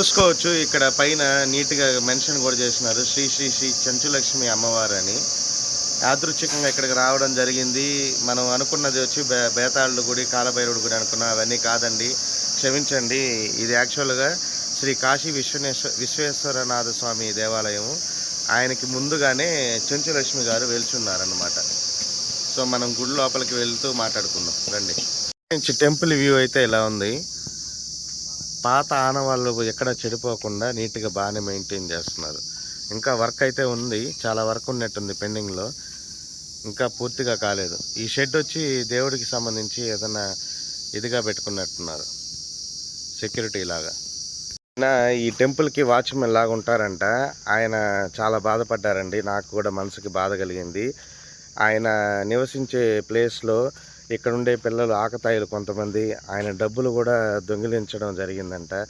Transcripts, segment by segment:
చూసుకోవచ్చు. ఇక్కడ పైన నీట్గా మెన్షన్ కూడా చేసినారు శ్రీ శ్రీ శ్రీ చెంచులక్ష్మి అమ్మవారు అని యాదృచ్ఛికంగా ఇక్కడికి రావడం జరిగింది. మనం అనుకున్నది వచ్చి బే బేతాళుడు గుడి కాలభైరుడు గుడి అనుకున్నాం. అవన్నీ కాదండి. క్షమించండి. ఇది యాక్చువల్గా శ్రీ కాశీ విశ్వనేశ్వర విశ్వేశ్వరనాథ స్వామి దేవాలయం ఆయనకి ముందుగానే చెంచులక్ష్మి గారు వెళ్చున్నారన్నమాట సో మనం గుడి లోపలికి వెళ్తూ మాట్లాడుకుందాం. రండి. టెంపుల్ వ్యూ అయితే ఇలా ఉంది? పాత ఆనవాళ్ళు ఎక్కడ చెడిపోకుండా నీట్గా బాగానే మెయింటైన్ చేస్తున్నారు. ఇంకా వర్క్ అయితే ఉంది చాలా వర్క్ ఉన్నట్టుంది పెండింగ్లో. ఇంకా పూర్తిగా కాలేదు. ఈ షెడ్ వచ్చి దేవుడికి సంబంధించి ఏదైనా ఇదిగా పెట్టుకున్నట్టున్నారు. సెక్యూరిటీ లాగా. నా ఈ టెంపుల్కి వాచ్మెన్ లాగా ఉంటారంట. ఆయన చాలా బాధపడ్డారండి. నాకు కూడా మనసుకి బాధ కలిగింది. ఆయన నివసించే ప్లేస్లో ఇక్కడ ఉండే పిల్లలు ఆకతాయిలు కొంతమంది. ఆయన డబ్బులు కూడా దొంగిలించడం జరిగిందంట.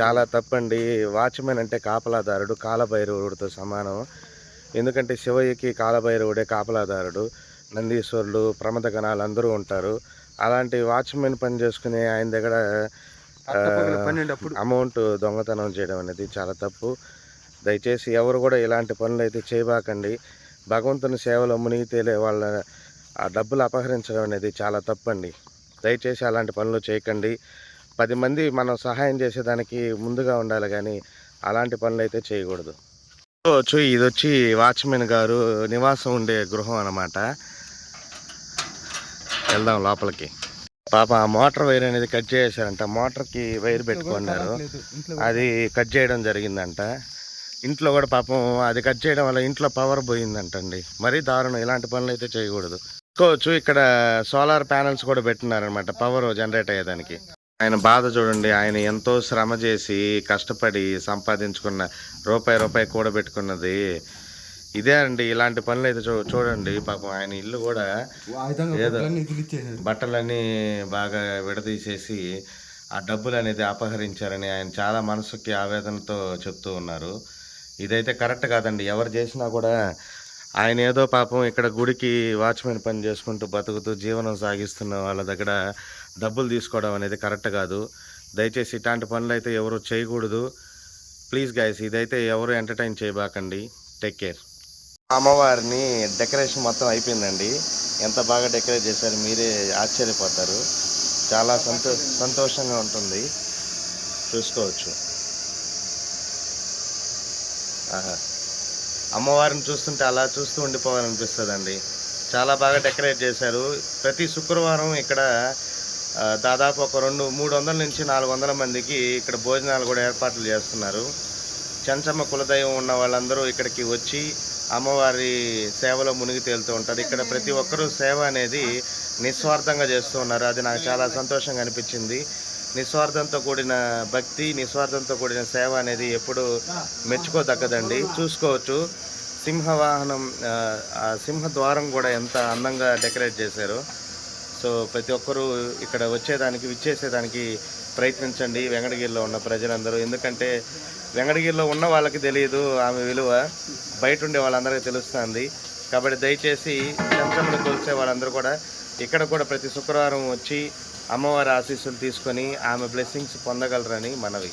చాలా తప్పండి. వాచ్మెన్ అంటే కాపలాదారుడు కాలభైరవుడితో సమానం. ఎందుకంటే శివయ్యకి కాలభైరవుడే కాపలాదారుడు. నందీశ్వరులు ప్రమద గణాలు అందరూ ఉంటారు. అలాంటి వాచ్మెన్ పని చేసుకునే ఆయన దగ్గర అమౌంట్ దొంగతనం చేయడం అనేది చాలా తప్పు. దయచేసి ఎవరు కూడా ఇలాంటి పనులు అయితే చేయబాకండి. భగవంతుని సేవలో మునిగి తేలే వాళ్ళ ఆ డబ్బులు అపహరించడం అనేది చాలా తప్పండి. దయచేసి అలాంటి పనులు చేయకండి. పది మంది మనం సహాయం చేసేదానికి ముందుగా ఉండాలి కానీ అలాంటి పనులు అయితే చేయకూడదు. చూడవచ్చు ఇది వచ్చి వాచ్మెన్ గారు నివాసం ఉండే గృహం అన్నమాట. వెళ్దాం లోపలికి. పాప ఆ మోటార్ వైర్ అనేది కట్ చేశారంట మోటార్కి వైర్ పెట్టుకున్నారు. అది కట్ చేయడం జరిగిందంట. ఇంట్లో కూడా పాపం అది కట్ చేయడం వల్ల ఇంట్లో పవర్ పోయిందంటండి. మరీ దారుణం. ఇలాంటి పనులు అయితే చేయకూడదు. చూసుకోవచ్చు ఇక్కడ సోలార్ ప్యానల్స్ కూడా పెట్టినారనమాట పవర్ జనరేట్ అయ్యేదానికి. ఆయన బాధ చూడండి. ఆయన ఎంతో శ్రమ చేసి కష్టపడి సంపాదించుకున్న రూపాయి రూపాయి కూడబెట్టుకున్నది. ఇదే అండి. ఇలాంటి పనులు అయితే చూ చూడండి. పాపం ఆయన ఇల్లు కూడా ఏదో బట్టలన్నీ బాగా విడదీసేసి ఆ డబ్బులు అనేది అపహరించారని ఆయన చాలా మనసుకి ఆవేదనతో చెప్తూ ఉన్నారు. ఇదైతే కరెక్ట్ కాదండి. ఎవరు చేసినా కూడా ఆయన ఏదో పాపం ఇక్కడ గుడికి వాచ్మెన్ పని చేసుకుంటూ బతుకుతూ జీవనం సాగిస్తున్న వాళ్ళ దగ్గర డబ్బులు తీసుకోవడం అనేది కరెక్ట్ కాదు. దయచేసి ఇట్లాంటి పనులు అయితే ఎవరు చేయకూడదు. ప్లీజ్ గైస్ ఇదైతే ఎవరు ఎంటర్టైన్ చేయబాకండి. Take care. అమ్మవారిని డెకరేషన్ మొత్తం అయిపోయిందండి. ఎంత బాగా డెకరేట్ చేశారు మీరే ఆశ్చర్యపోతారు. చాలా సంతో సంతోషంగా ఉంటుంది. చూసుకోవచ్చు. ఆహా. అమ్మవారిని చూస్తుంటే అలా చూస్తూ ఉండిపోవాలనిపిస్తుందండి. చాలా బాగా డెకరేట్ చేశారు. ప్రతి శుక్రవారం ఇక్కడ దాదాపు ఒక రెండు మూడు వందల నుంచి నాలుగు వందల మందికి ఇక్కడ భోజనాలు కూడా ఏర్పాట్లు చేస్తున్నారు. చెంచమ్మ కులదైవం ఉన్న వాళ్ళందరూ ఇక్కడికి వచ్చి అమ్మవారి సేవలో మునిగి తేలుతూ ఉంటారు. ఇక్కడ ప్రతి ఒక్కరూ సేవ అనేది నిస్వార్థంగా చేస్తూ ఉన్నారు. అది నాకు చాలా సంతోషంగా అనిపించింది. నిస్వార్థంతో కూడిన భక్తి నిస్వార్థంతో కూడిన సేవ అనేది ఎప్పుడు మెచ్చుకోదగ్గదండి. చూసుకోవచ్చు. సింహవాహనం సింహద్వారం సింహ ద్వారం కూడా ఎంత అందంగా డెకరేట్ చేశారో. సో ప్రతి ఒక్కరూ ఇక్కడ వచ్చేదానికి విచ్చేసేదానికి ప్రయత్నించండి. వెంకటగిరిలో ఉన్న ప్రజలందరూ. ఎందుకంటే వెంకటగిరిలో ఉన్న వాళ్ళకి తెలియదు ఆమె విలువ. బయట ఉండే వాళ్ళందరికీ తెలుస్తుంది. కాబట్టి దయచేసి చెంచమ్మను కొలిచే వాళ్ళందరూ కూడా ఇక్కడ కూడా ప్రతి శుక్రవారం వచ్చి అమ్మవారి ఆశీస్సులు తీసుకొని ఆమె బ్లెస్సింగ్స్ పొందగలరని మనవి.